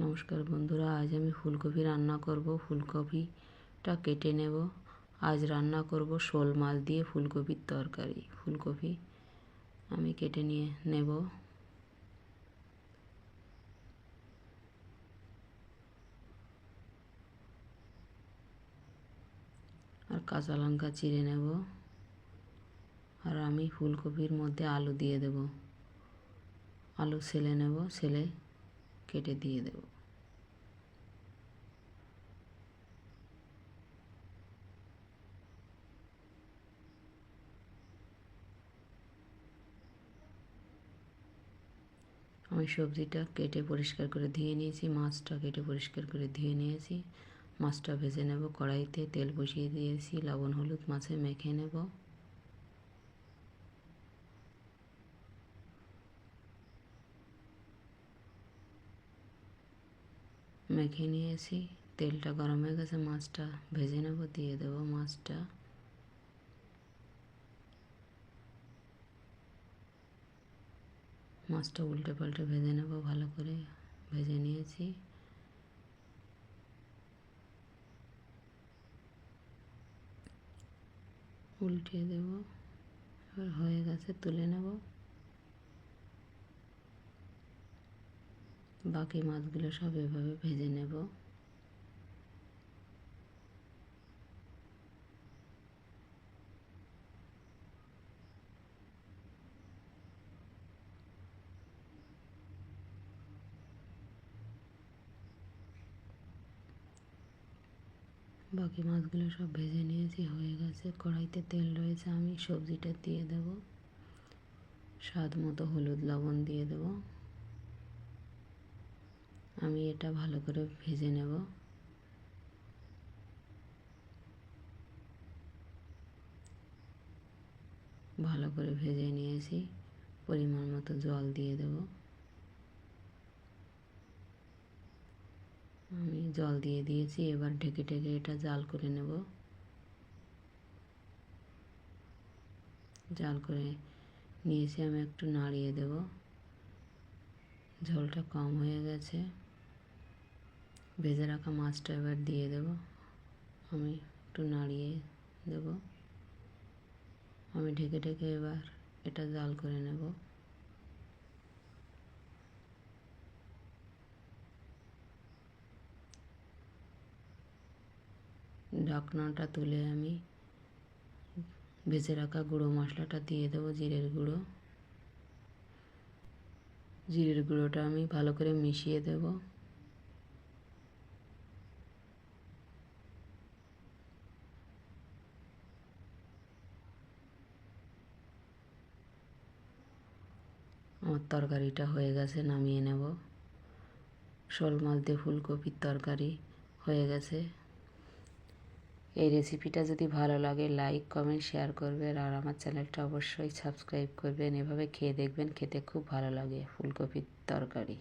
নমস্কার বন্ধুরা, আজ আমি ফুলকপি রান্না করব। ফুলকপিটা কেটে নেব। আজ রান্না করব শোল মাছ দিয়ে ফুলকপির তরকারি। ফুলকপি আমি কেটে নিয়ে নেব। আর কাঁচা লঙ্কা চিড়ে নেব। আর আমি ফুলকপির মধ্যে আলু দিয়ে দেব। আলু সেলে নেব, সেলে কেটে দিয়ে দেব। আমি সবজিটা কেটে পরিষ্কার করে ধুয়ে নিয়েছি, মাছটা কেটে পরিষ্কার করে ধুয়ে নিয়েছি। মাছটা ভেজে নেব কড়াইতে, তেল বসিয়ে দিয়েছি, লবণ, হলুদ মাছে মেখে নেব। মেখে নিয়েছি। তেলটা গরম হয়ে গেছে, মাছটা ভেজে নেব, দিয়ে দেব মাছটা। মাছটা উল্টে পাল্টে ভেজে নেব, ভালো করে ভেজে নিয়েছি। উল্টিয়ে দেব, এবার হয়ে গেছে, তুলে নেব। বাকি মাছগুলো সব এভাবে ভেজে নেব। বাকি মাছগুলো সব ভেজে নিয়েছি, হয়ে গেছে। কড়াইতে তেল রয়েছে, আমি সবজিটা দিয়ে দেব। স্বাদ মতো হলুদ লবণ দিয়ে দেব। আমি এটা ভালো করে ভেজে নেব। ভালো করে ভেজে নিয়েছি। পরিমাণ মতো জল দিয়ে দেবো। আমি জল দিয়ে দিয়েছি, এবার ঢেকে ঢেকে এটা জাল করে নেব। জাল করে নিয়েছি, আমি একটু নাড়িয়ে দেব। ঝোলটা কম হয়ে গেছে। ভেজে রাখা মাছটা এবার দিয়ে দেব। আমি একটু নাড়িয়ে দেব। আমি ঢেকে ঢেকে এবার এটা জাল করে নেব। ঢাকনাটা তুলে আমি ভেজে রাখা গুঁড়ো মশলাটা দিয়ে দেবো, জিরের গুঁড়ো। জিরের গুঁড়োটা আমি ভালো করে মিশিয়ে দেব। আমার তরকারিটা হয়ে গেছে, নামিয়ে নেব। শোল মাছ দিয়ে ফুলকপির তরকারি হয়ে গেছে। এই রেসিপিটা যদি ভালো লাগে লাইক কমেন্ট শেয়ার করবেন আর আমার চ্যানেলটা অবশ্যই সাবস্ক্রাইব করবেন। এভাবে খেয়ে দেখবেন, খেতে খুব ভালো লাগে ফুলকপির তরকারি।